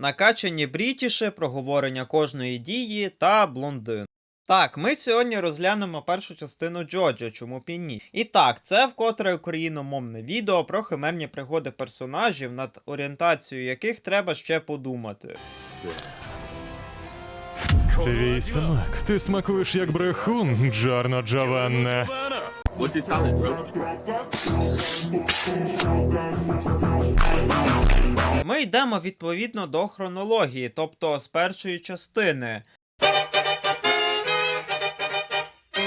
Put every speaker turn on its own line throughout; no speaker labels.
накачані брітіше, проговорення кожної дії та блондин. Так, ми сьогодні розглянемо першу частину Джоджо, чому б і так, це вкотре україномовне відео про химерні пригоди персонажів, над орієнтацією яких треба ще подумати.
Твій смак. Ти смакуєш як брехун, Джорно Джованна.
What's your talent, bro?
Ми йдемо відповідно до хронології, тобто з першої частини.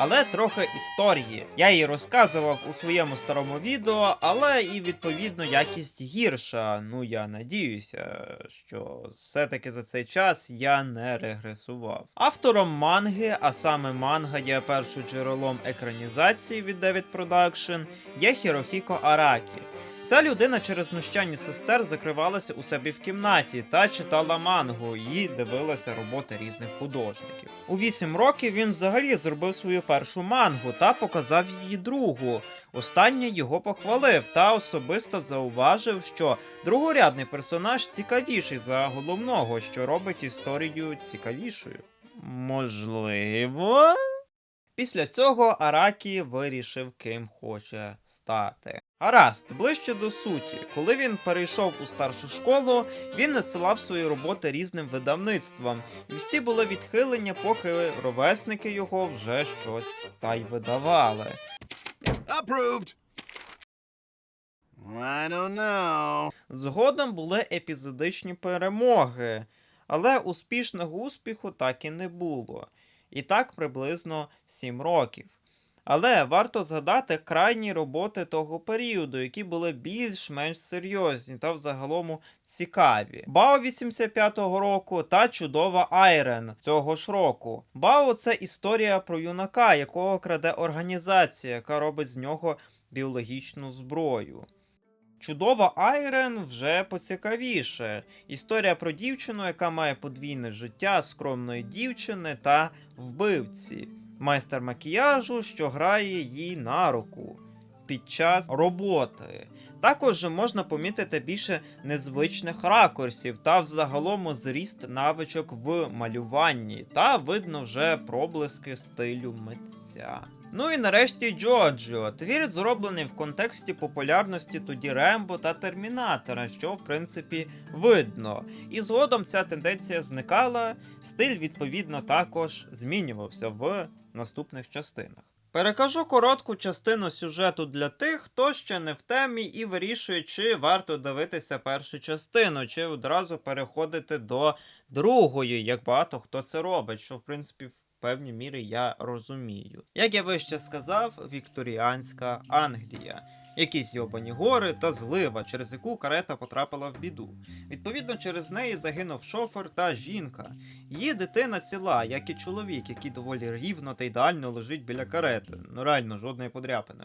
Але трохи історії. Я її розказував у своєму старому відео, але і відповідно якість гірша. Ну я надіюся, що все-таки за цей час я не регресував. Автором манги, а саме манга є першим джерелом екранізації від David Production, є Хірохіко Аракі. Ця людина через знущання сестер закривалася у себе в кімнаті та читала мангу і дивилася роботи різних художників. У 8 років він взагалі зробив свою першу мангу та показав її другу. Останній його похвалив та особисто зауважив, що другорядний персонаж цікавіший за головного, що робить історію цікавішою. Можливо. Після цього Аракі вирішив, ким хоче стати. Гаразд, ближче до суті. Коли він перейшов у старшу школу, він надсилав свої роботи різним видавництвам, і всі були відхилення, поки ровесники його вже щось та й видавали.
Approved. I don't know.
Згодом були епізодичні перемоги, але успішного успіху так і не було. І так приблизно 7 років. Але варто згадати крайні роботи того періоду, які були більш-менш серйозні та взагалом цікаві. Бао 85-го року та чудова Айрен цього ж року. Бао це історія про юнака, якого краде організація, яка робить з нього біологічну зброю. Чудова Айрен вже поцікавіше. Історія про дівчину, яка має подвійне життя скромної дівчини та вбивці. Майстер макіяжу, що грає їй на руку під час роботи. Також можна помітити більше незвичних ракурсів та взагалом зріст навичок в малюванні, та видно вже проблиски стилю митця. Ну і нарешті Джоджо. Твір зроблений в контексті популярності тоді Рембо та Термінатора, що в принципі видно. І згодом ця тенденція зникала, стиль відповідно також змінювався в наступних частинах. Перекажу коротку частину сюжету для тих, хто ще не в темі і вирішує, чи варто дивитися першу частину, чи одразу переходити до другої, як багато хто це робить, що в принципі в певній мірі я розумію. Як я вище сказав, вікторіанська Англія. Якісь йобані гори та злива, через яку карета потрапила в біду. Відповідно, через неї загинув шофер та жінка. Її дитина ціла, як і чоловік, який доволі рівно та ідеально лежить біля карети. Ну реально, жодної подряпини.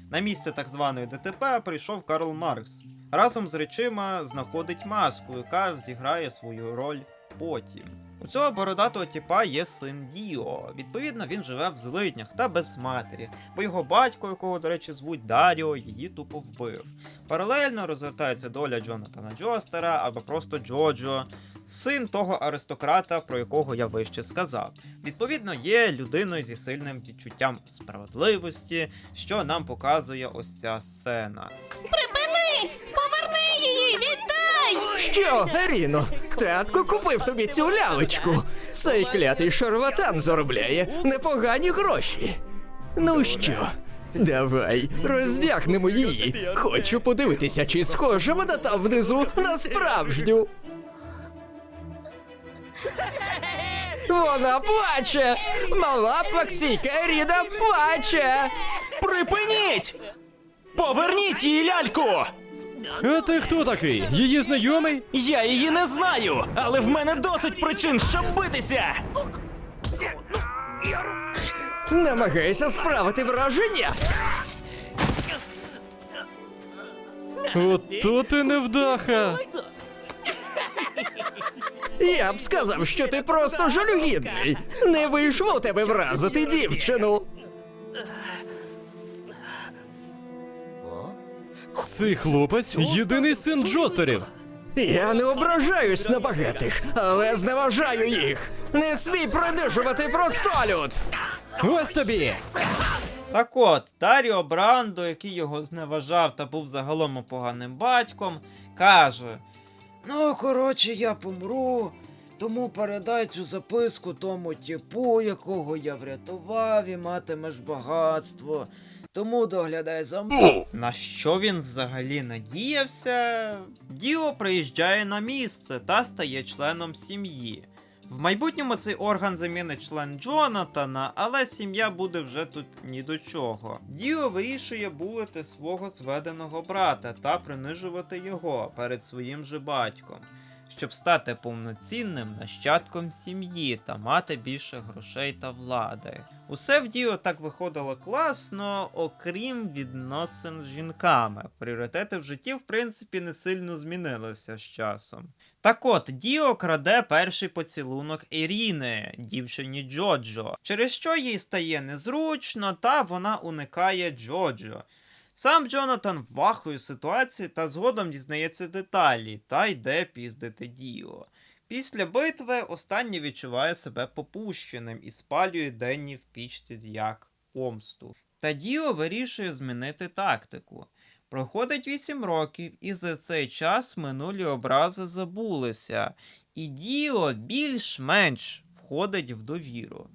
На місце так званої ДТП прийшов Карл Маркс. Разом з речима знаходить маску, яка зіграє свою роль потім. У цього бородатого тіпа є син Діо. Відповідно, він живе в злиднях та без матері, бо його батько, якого, до речі, звуть Даріо, її тупо вбив. Паралельно розвертається доля Джонатана Джостера або просто Джоджо, син того аристократа, про якого я вище сказав. Відповідно, є людиною зі сильним відчуттям справедливості, що нам показує ось ця сцена.
Припини! Поверни її! Віддай!
Що, Ріно, татко купив тобі цю лялечку. Цей клятий шарлатан заробляє непогані гроші. Ну що, давай роздягнемо її. Хочу подивитися, чи схожа вона там внизу на справжню. Вона плаче! Мала плаксійка Ріда плаче!
Припиніть! Поверніть її ляльку!
А ти хто такий? Її знайомий?
Я її не знаю, але в мене досить причин, щоб битися!
Намагайся справити враження.
Ото ти невдаха.
Я б сказав, що ти просто жалюгідний. Не вийшло у тебе вразити дівчину.
Цей хлопець єдиний син Джостерів.
Я не ображаюсь на багатих, але зневажаю їх. Не смій принижувати простолюд!
Ось тобі!
Так от, Даріо Брандо, який його зневажав та був загалом поганим батьком, каже: Ну, коротше, я помру, тому передай цю записку тому типу, якого я врятував, і матимеш багатство. Тому доглядай за мною. На що він взагалі надіявся? Діо приїжджає на місце та стає членом сім'ї. В майбутньому цей орган замінить член Джонатана, але сім'я буде вже тут ні до чого. Діо вирішує булити свого зведеного брата та принижувати його перед своїм же батьком, щоб стати повноцінним нащадком сім'ї та мати більше грошей та влади. Усе в Діо так виходило класно, окрім відносин з жінками. Пріоритети в житті, в принципі, не сильно змінилися з часом. Так от, Діо краде перший поцілунок Іріни, дівчині Джоджо, через що їй стає незручно, та вона уникає Джоджо. Сам Джонатан вахує ситуації та згодом дізнається деталі та йде піздити Діо. Після битви останній відчуває себе попущеним і спалює Денні в пічці як помсту. Та Діо вирішує змінити тактику. Проходить 8 років, і за цей час минулі образи забулися, і Діо більш-менш входить в довіру.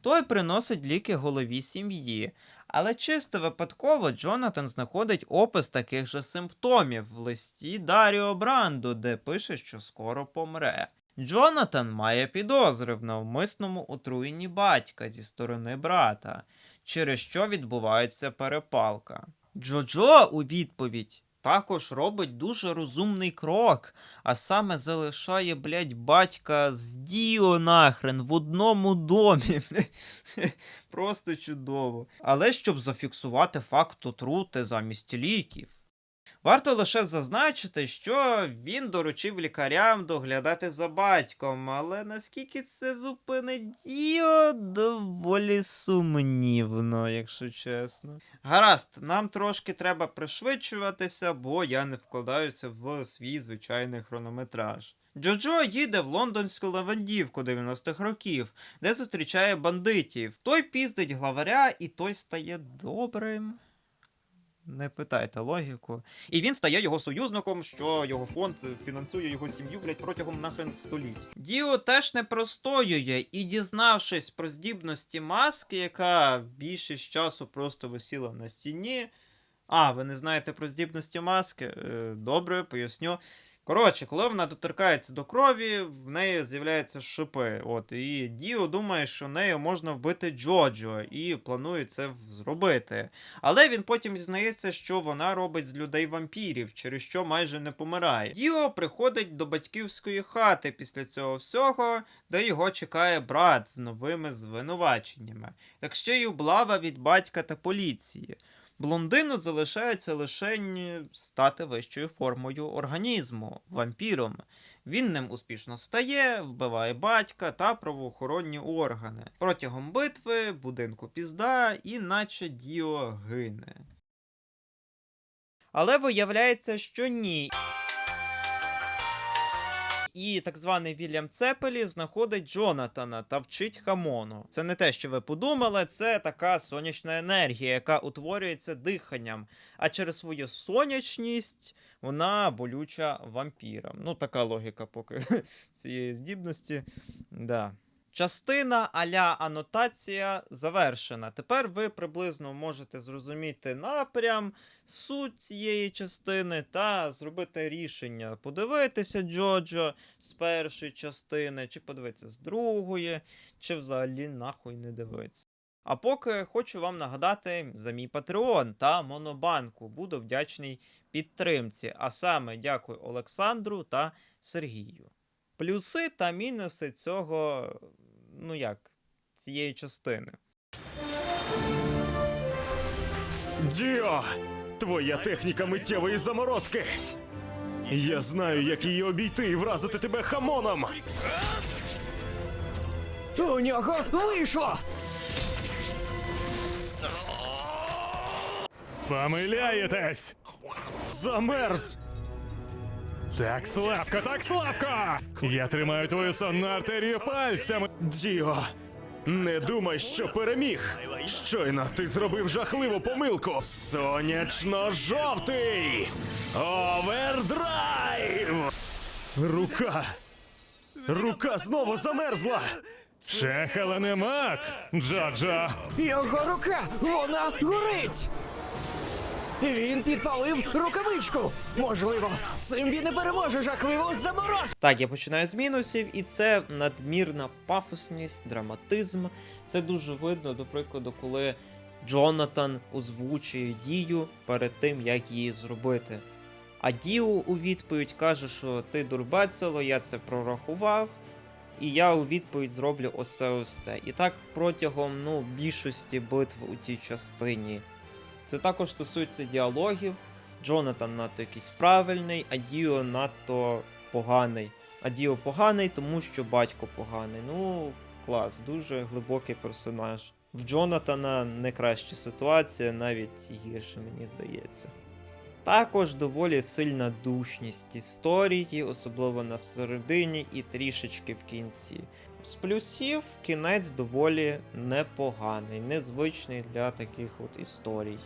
Той приносить ліки голові сім'ї, але чисто випадково Джонатан знаходить опис таких же симптомів в листі Даріо Бранду, де пише, що скоро помре. Джонатан має підозри в навмисному отруєнні батька зі сторони брата, через що відбувається перепалка. Джоджо у відповідь також робить дуже розумний крок, а саме залишає, блядь, батька з Діо нахрен в одному домі. Просто чудово. Але щоб зафіксувати факт отрути замість ліків. Варто лише зазначити, що він доручив лікарям доглядати за батьком, але наскільки це зупинить Діо, доволі сумнівно, якщо чесно. Гаразд, нам трошки треба пришвидшуватися, бо я не вкладаюся в свій звичайний хронометраж. Джоджо їде в лондонську лавандівку 90-х років, де зустрічає бандитів. Той піздить главаря, і той стає добрим. Не питайте логіку. І він стає його союзником, що його фонд фінансує його сім'ю, блядь, протягом нахрен століть. Діо теж не простоює, і дізнавшись про здібності маски, яка більшість часу просто висіла на стіні. А, ви не знаєте про здібності маски? Е, Добре, поясню. Коротше, коли вона доторкається до крові, в неї з'являються шипи. От, і Діо думає, що нею можна вбити Джоджо, і планує це зробити. Але він потім дізнається, що вона робить з людей вампірів, через що майже не помирає. Діо приходить до батьківської хати після цього всього, де його чекає брат з новими звинуваченнями. Так ще й облава від батька та поліції. Блондину залишається лише стати вищою формою організму, вампіром. Він ним успішно стає, вбиває батька та правоохоронні органи. Протягом битви будинку пізда, і наче Діо гине. Але виявляється, що ні. І так званий Вільям Цепелі знаходить Джонатана та вчить Хамону. Це не те, що ви подумали, це така сонячна енергія, яка утворюється диханням. А через свою сонячність вона болюча вампірам. Ну, така логіка поки цієї здібності. Да. Частина аля анотація завершена. Тепер ви приблизно можете зрозуміти напрям, суть цієї частини та зробити рішення подивитися Джоджо з першої частини, чи подивитися з другої, чи взагалі нахуй не дивитися. А поки хочу вам нагадати за мій Patreon та Монобанку. Буду вдячний підтримці. А саме дякую Олександру та Сергію. Плюси та мінуси цього, ну як, цієї частини.
Діо! Твоя техніка миттєвої заморозки! Я знаю, як її обійти і вразити тебе хамоном!
У нього вийшло!
Помиляєтесь! Замерз!
Так слабко, так слабко! Я тримаю твою сонну артерію пальцями.
Діо, не думай, що переміг. Щойно ти зробив жахливу помилку. Сонячно-жовтий! Овердрайв! Рука! Рука знову замерзла!
Чехала не мат, Джоджо.
Його рука, вона горить! Він підпалив рукавичку! Можливо, цим він і переможе жахливу заморозку!
Так, я починаю з мінусів, і це надмірна пафосність, драматизм. Це дуже видно, до прикладу, коли Джонатан озвучує дію перед тим, як її зробити. А Діо у відповідь каже, що ти дурбецело, я це прорахував, і я у відповідь зроблю ось це ось це. І так протягом ну, більшості битв у цій частині. Це також стосується діалогів. Джонатан надто якийсь правильний, а Діо надто поганий. А Діо поганий, тому що батько поганий. Ну, клас, дуже глибокий персонаж. В Джонатана не краща ситуація, навіть гірше, мені здається. Також доволі сильна душність історії, особливо на середині і трішечки в кінці. З плюсів кінець доволі непоганий, незвичний для таких от історій.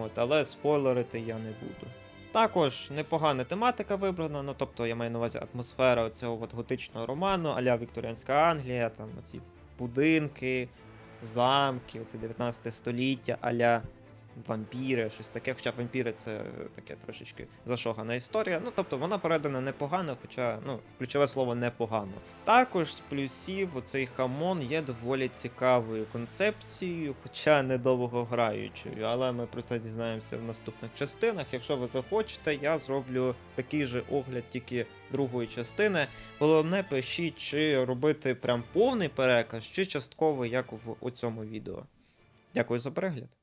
От, але спойлерити я не буду. Також непогана тематика вибрана, ну тобто я маю на увазі атмосфера цього от готичного роману, аля Вікторіанська Англія, там оці будинки, замки, оце 19 століття, аля вампіри, щось таке. Хоча вампіри це таке трошечки зашогана історія. Ну тобто вона передана непогано, хоча ну, ключове слово непогано. Також з плюсів оцей хамон є доволі цікавою концепцією, хоча недовго граючою. Але ми про це дізнаємося в наступних частинах. Якщо ви захочете, я зроблю такий же огляд тільки другої частини. Головне, пишіть, чи робити прям повний переказ, чи частково, як в у цьому відео. Дякую за перегляд.